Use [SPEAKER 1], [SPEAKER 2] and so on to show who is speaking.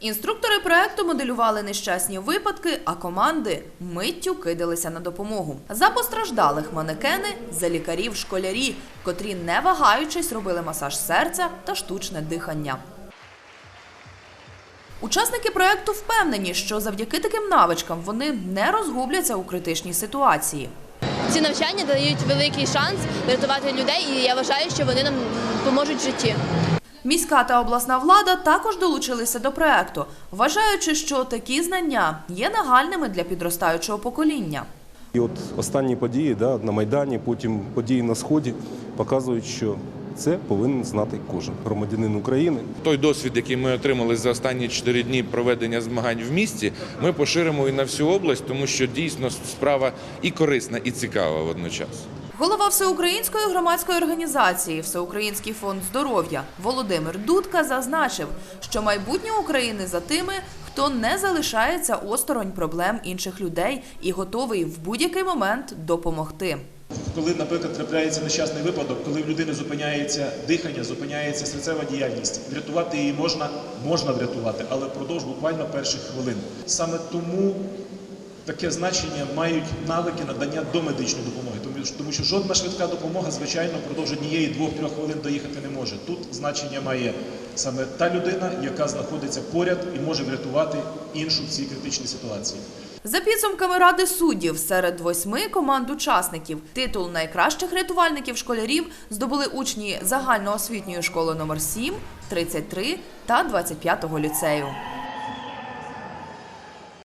[SPEAKER 1] Інструктори проекту моделювали нещасні випадки, а команди миттю кидалися на допомогу. За постраждалих манекени, за лікарів школярі, котрі не вагаючись робили масаж серця та штучне дихання. Учасники проекту впевнені, що завдяки таким навичкам вони не розгубляться у критичній ситуації.
[SPEAKER 2] Ці навчання дають великий шанс врятувати людей, і я вважаю, що вони нам поможуть в житті.
[SPEAKER 1] Міська та обласна влада також долучилися до проекту, вважаючи, що такі знання є нагальними для підростаючого покоління.
[SPEAKER 3] І от останні події да, на Майдані, потім події на Сході показують, що це повинен знати кожен громадянин України.
[SPEAKER 4] Той досвід, який ми отримали за останні 4 дні проведення змагань в місті, ми поширимо і на всю область, тому що дійсно справа і корисна, і цікава водночас.
[SPEAKER 1] Голова всеукраїнської громадської організації Всеукраїнський фонд здоров'я Володимир Дудка зазначив, що майбутнє України за тими, хто не залишається осторонь проблем інших людей і готовий в будь-який момент допомогти.
[SPEAKER 5] Коли, наприклад, трапляється нещасний випадок, коли в людини зупиняється дихання, зупиняється серцева діяльність, врятувати її можна, можна врятувати, але впродовж буквально перших хвилин. Саме тому таке значення мають навики надання домедичної допомоги, тому що жодна швидка допомога, звичайно, впродовж однієї двох-трьох хвилин доїхати не може. Тут значення має саме та людина, яка знаходиться поряд і може врятувати іншу в цій критичній ситуації.
[SPEAKER 1] За підсумками ради суддів, серед восьми команд учасників титул найкращих рятувальників школярів здобули учні загальноосвітньої школи номер 7, 33 та 25 ліцею.